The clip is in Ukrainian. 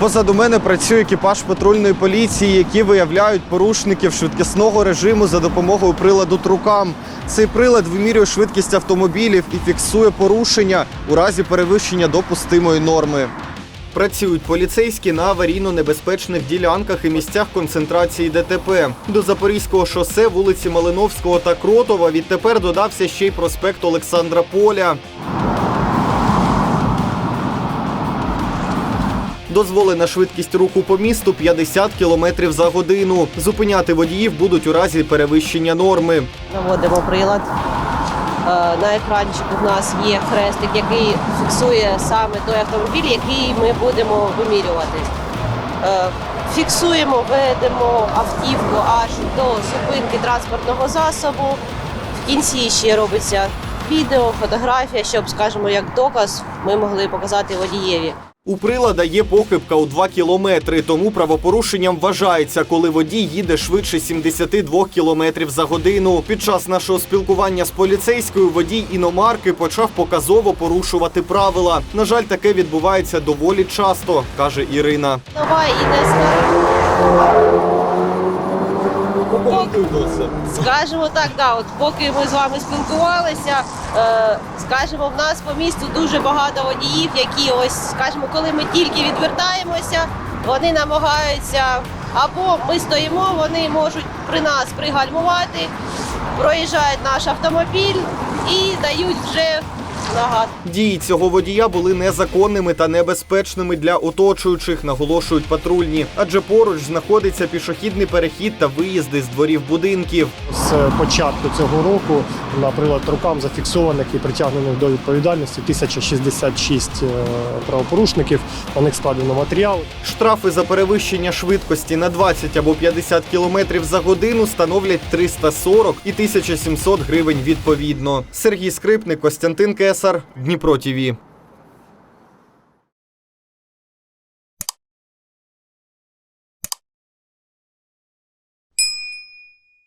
Позаду мене працює екіпаж патрульної поліції, які виявляють порушників швидкісного режиму за допомогою приладу трукам. Цей прилад вимірює швидкість автомобілів і фіксує порушення у разі перевищення допустимої норми. Працюють поліцейські на аварійно-небезпечних ділянках і місцях концентрації ДТП. До Запорізького шосе, вулиці Малиновського та Кротова відтепер додався ще й проспект Олександра Поля. Дозволена швидкість руху по місту 50 км за годину. Зупиняти водіїв будуть у разі перевищення норми. Наводимо прилад. Е, На екранчику в нас є хрестик, який фіксує саме той автомобіль, який ми будемо вимірювати. Е, Фіксуємо, ведемо автівку аж до зупинки транспортного засобу. В кінці ще робиться відео, фотографія, щоб, скажімо, як доказ ми могли показати водієві. У прилада є похибка у 2 кілометри, тому правопорушенням вважається, коли водій їде швидше 72 кілометрів за годину. Під час нашого спілкування з поліцейською водій іномарки почав показово порушувати правила. На жаль, таке відбувається доволі часто, каже Ірина. Давай і не. Скажемо так, да, от поки ми з вами спілкувалися, е, скажімо, в нас по місту дуже багато водіїв, які ось, скажімо, коли ми тільки відвертаємося, вони намагаються або ми стоїмо, вони можуть при нас пригальмувати, проїжджають наш автомобіль і дають вже. Дії цього водія були незаконними та небезпечними для оточуючих, наголошують патрульні, адже поруч знаходиться пішохідний перехід та виїзди з дворів будинків. З початку цього року на прилад рукам зафіксованих і притягнених до відповідальності 1066 е, правопорушників. На них складено матеріал. Штрафи за перевищення швидкості на 20 або 50 км за годину становлять 340 і 1700 гривень відповідно. Сергій Скрипник, Костянтин Кесар, Дніпро ТІВІ.